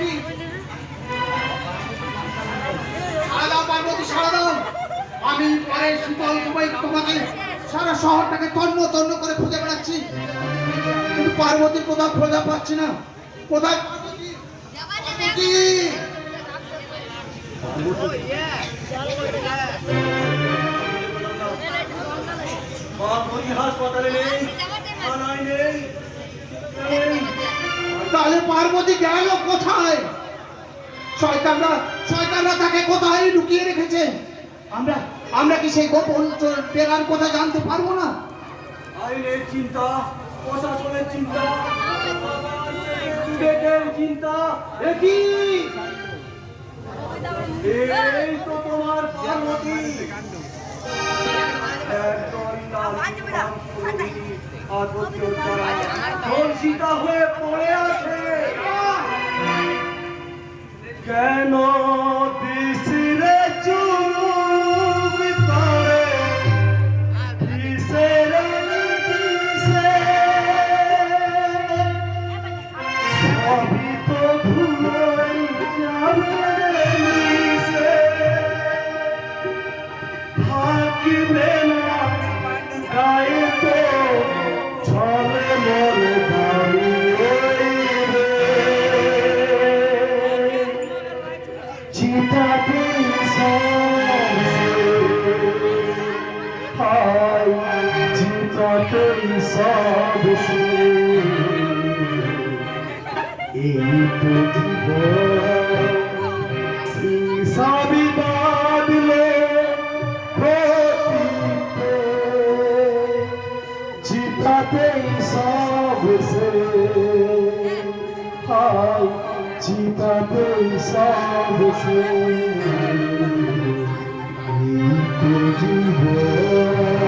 কি পার্বতী, সারা আমি পরে শীতল তোমায় তোমাকে সারা শহরটাকে তন্ন তন্ন করে খুঁজে বেড়াচ্ছি। কিন্তু পার্বতীর কোথাও খোঁজা পাচ্ছি না। কোথায়! হাসপাতালে নেই নেই। তাহলে পার্বতী গেল কোথায়? শয়তানরা শয়তানরা তাকে কোথায় লুকিয়ে রেখেছে? আমরা আমরা কি সেই গোপন টেরার কথা জানতে পারব না? আইনের চিন্তা প্রশাসনের চিন্তা চিন্তা একই এই তো তোমার পার্বতী। ধর্ষিতা হয়ে পড়ে আছে। কেন ele pode sabe de tem só você. Ai de tem só você. E tudo de bom.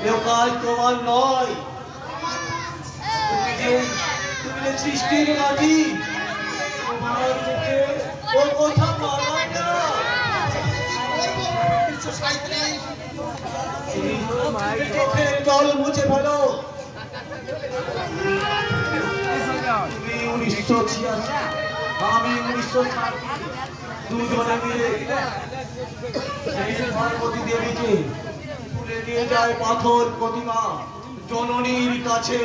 কেউ কাজ তোমার নয়। তুমি যে তুমি যে সৃষ্টির মাটি তোমার মুখে ও কথা মানায় না। চোখের জল মুছে ফেলো। তুমি উনিশশো ছিয়াশি, আমি উনিশশো দুজনে মিলে সেই পার্বতী দেবীকে নিয়ে যায় পাথর প্রতিমা। জননীর কাছে